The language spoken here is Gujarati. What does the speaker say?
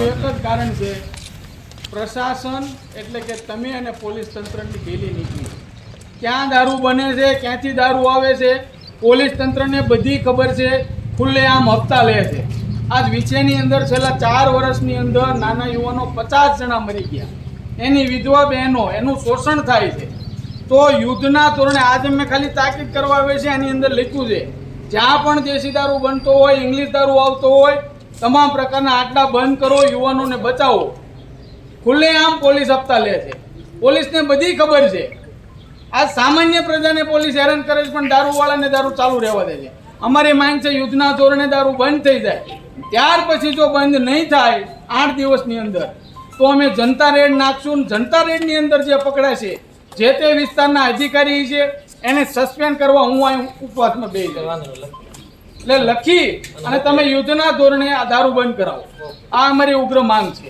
એનું એક જ કારણ છે, પ્રશાસન એટલે કે તમે અને પોલીસ તંત્રની ગેલી નીકળી. ક્યાં દારૂ બને છે, ક્યાંથી દારૂ આવે છે, પોલીસ તંત્રને બધી ખબર છે, ખુલ્લે આમ હપ્તા લે છે. આજ વિછેની અંદર છેલ્લા ચાર વર્ષની અંદર નાના યુવાનો પચાસ જણા મરી ગયા. એની વિધવા બહેનો, એનું શોષણ થાય છે. તો યુદ્ધના ધોરણે આજે મેં ખાલી તાકીદ કરવા આવે છે, એની અંદર લખ્યું છે, જ્યાં પણ દેશી દારૂ બનતો હોય, ઇંગ્લિશ દારૂ આવતો હોય તમામ પ્રકારના આટલા બંધ કરો, યુવાનોને બચાવો. ખુલ્લેઆમ પોલીસ હપ્તા લે છે. પોલીસને બધી ખબર છે. આ સામાન્ય પ્રજાને પોલીસ હેરાન કરે છે, પણ દારૂવાળાને દારૂ ચાલુ રહેવા દે છે. અમારી માંગ છે, યુદ્ધના ધોરણે દારૂ બંધ થઈ જાય. ત્યાર પછી જો બંધ નહીં થાય, આઠ દિવસની અંદર, તો અમે જનતા રેડ નાખશું જનતા રેડની અંદર જે પકડાશે, જે તે વિસ્તારના અધિકારી છે, એને સસ્પેન્ડ કરવા હું અહીં ઉપવાસમાં બે એટલે લખી અને તમે યુદ્ધના ધોરણે આ દારૂ બંધ કરાવો. આ અમારી ઉગ્ર માંગ છે.